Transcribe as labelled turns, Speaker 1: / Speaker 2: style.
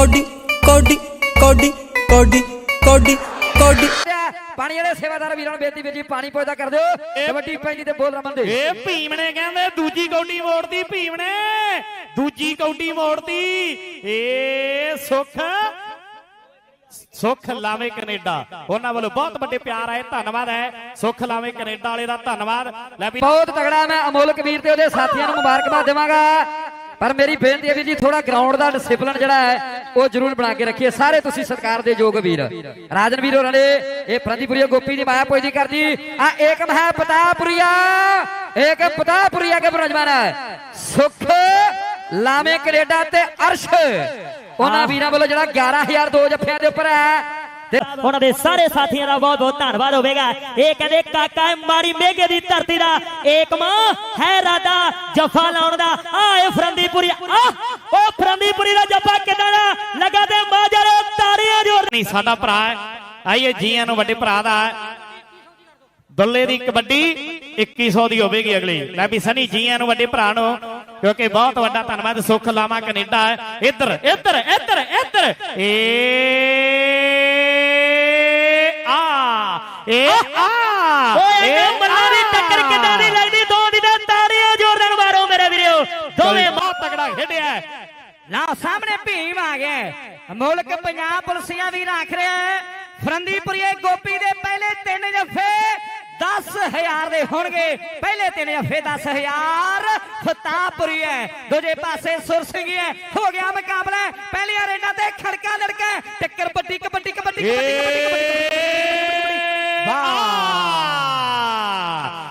Speaker 1: Cody ਕੋਡੀ ਕੋਡੀ ਕੋਡੀ ਕੋਡੀ ਕੋਡੀ।
Speaker 2: ਪਾਣੀ ਵਾਲੇ ਸੇਵਾਦਾਰ ਵੀਰਾਂ ਨੂੰ ਬੇਨਤੀ ਵੀ ਜੀ ਪਾਣੀ ਪਹੁੰਚਦਾ ਕਰ ਦਿਓ। ਕਬੱਡੀ ਪੈਂਦੀ ਤੇ ਬੋਲ ਰਮਨ ਦੇ।
Speaker 3: ਇਹ ਭੀਮ ਨੇ ਕਹਿੰਦੇ ਦੂਜੀ ਕੌਡੀ ਮੋੜਦੀ ਭੀਮ ਨੇ ਦੂਜੀ ਕੌਡੀ ਮੋੜਦੀ ਏ ਸੁਖ ਸੁਖ ਲਾਵੇ ਕੈਨੇਡਾ। ਉਹਨਾਂ ਵੱਲੋਂ ਬਹੁਤ ਵੱਡੇ ਪਿਆਰ ਆਏ ਧੰਨਵਾਦ ਹੈ। ਸੁਖ ਲਾਵੇ ਕੈਨੇਡਾ ਵਾਲੇ ਦਾ ਧੰਨਵਾਦ। ਲੈ ਵੀ
Speaker 2: ਬਹੁਤ ਤਗੜਾ ਮੈਂ ਅਮੋਲਕ ਵੀਰ ਤੇ ਉਹਦੇ ਸਾਥੀਆਂ ਨੂੰ ਮੁਬਾਰਕਬਾਦ ਦੇਵਾਂਗਾ। ਪਰ ਮੇਰੀ ਬੇਨਤੀ ਹੈ ਵੀ ਜੀ ਥੋੜਾ ਗਰਾਊਂਡ ਦਾ ਡਿਸਪਲਿਨ ਜਿਹੜਾ ਹੈ, ਉਹ ਜ਼ਰੂਰ ਬਣਾ ਕੇ ਰੱਖੀਏ। ਸਾਰੇ ਤੁਸੀਂ ਸਤਿਕਾਰ ਦੇ ਯੋਗ ਵੀਰ। ਰਾਜਨ ਵੀਰ ਹੋਰਾਂ ਨੇ ਇਹ ਫਰੰਦੀਪੁਰੀਆ ਗੋਪੀ ਦੀ ਮਾਇਆ ਪੋਜੀ ਕਰਦੀ ਆ ਏਕਮ ਹੈ ਪਤਾਪੁਰੀਆ। ਏਕ ਪਤਾਪੁਰੀਆ ਕੇ ਬਰਜਮਾਨ ਹੈ। ਸੁਖ ਲਾਵੇਂ ਕੈਨੇਡਾ ਤੇ ਅਰਸ਼। ਉਹਨਾਂ ਵੀਰਾਂ ਵੱਲੋਂ ਜਿਹੜਾ 11000 ਦੋ ਜੱਫਿਆਂ ਦੇ ਉੱਪਰ ਹੈ।
Speaker 4: ਉਹਨਾਂ ਦੇ ਸਾਰੇ ਸਾਥੀਆਂ ਦਾ ਬਹੁਤ ਬਹੁਤ ਧੰਨਵਾਦ ਹੋਵੇਗਾ। ਇਹ ਕਹਿੰਦੇ, ਕਾਕਾ ਹੈ ਮਾੜੀ ਮੇਘੇ ਦੀ ਧਰਤੀ ਦਾ ਏਕਮਾ ਹੈ ਰਾਦਾ ਜਫਾ ਲਾਉਣ ਦਾ। ਆ ਫਰੰਦੀਪੁਰੀ ਆ ਉਹ ਫਰੰਦੀਪੁਰੀ ਦਾ ਜਫਾ ਕਿਦਾਂ ਦਾ? ਲਗਾ ਤੇ ਮਾਜਰ, ਤਾੜੀਆਂ ਜੋਰ
Speaker 3: ਨਹੀਂ, ਸਾਡਾ ਭਰਾ ਆਈਏ ਜੀਆਂ ਨੂੰ ਵੱਡੇ ਭਰਾ ਦਾ। ਹੈ। ਦੀ ਕਬੱਡੀ 2100 ਦੀ ਹੋਵੇਗੀ ਅਗਲੀ। ਲੈ ਵੀ ਸਨੀ ਜੀਆਂ ਨੂੰ ਵੱਡੇ ਭਰਾ ਨੂੰ, ਕਿਉਂਕਿ ਬਹੁਤ ਵੱਡਾ ਧੰਨਵਾਦ। ਸੁਖ ਲਾਵਾ ਕੈਨੇਡਾ ਇੱਧਰ ਇੱਧਰ ਇੱਧਰ ਇੱਧਰ। ਏ ਏ ਆ।
Speaker 4: ਓਏ ਮੱਲਾਂ ਦੀ ਟੱਕਰ ਕਿਦਾਂ ਦੀ ਲੱਗਦੀ? ਦੋ ਦੀ ਤਾਂ ਤਾੜੀਆਂ ਜ਼ੋਰਦਾਰ ਮਾਰੋ ਮੇਰੇ ਵੀਰੋ। ਦੋਵੇਂ
Speaker 3: ਬਹੁਤ ਤਕੜਾ ਖੇਡਿਆ। ਹੈ।
Speaker 2: ਨਾ ਸਾਹਮਣੇ ਭੀਮ ਆ ਗਿਆ। ਮੁਲਕ ਪੰਜਾਬ ਪੁਲਸੀਆਂ ਵੀ ਰੱਖ ਰਿਹਾ ਹੈ। ਫਰੰਦੀਪੁਰੀਏ ਗੋਪੀ ਦੇ ਪਹਿਲੇ ਤਿੰਨ ਜਫੇ 10000 ਦੇ ਹੋਣਗੇ। ਪਹਿਲੇ ਤਿੰਨ ਜਫੇ 10000 ਫਤਾਪੁਰੀਏ ਦੂਜੇ ਪਾਸੇ ਸੁਰ ਸਿੰਘ ਹੈ। ਹੋ ਗਿਆ ਮੁਕਾਬਲਾ। ਪਹਿਲੀ ਅਰੇਨਾ ਤੇ ਖੜਕਾ ਲੜਕਾ ਟੱਕਰ ਕਬੱਡੀ ਕਬੱਡੀ ਕਬੱਡੀ ਕਬੱਡੀ।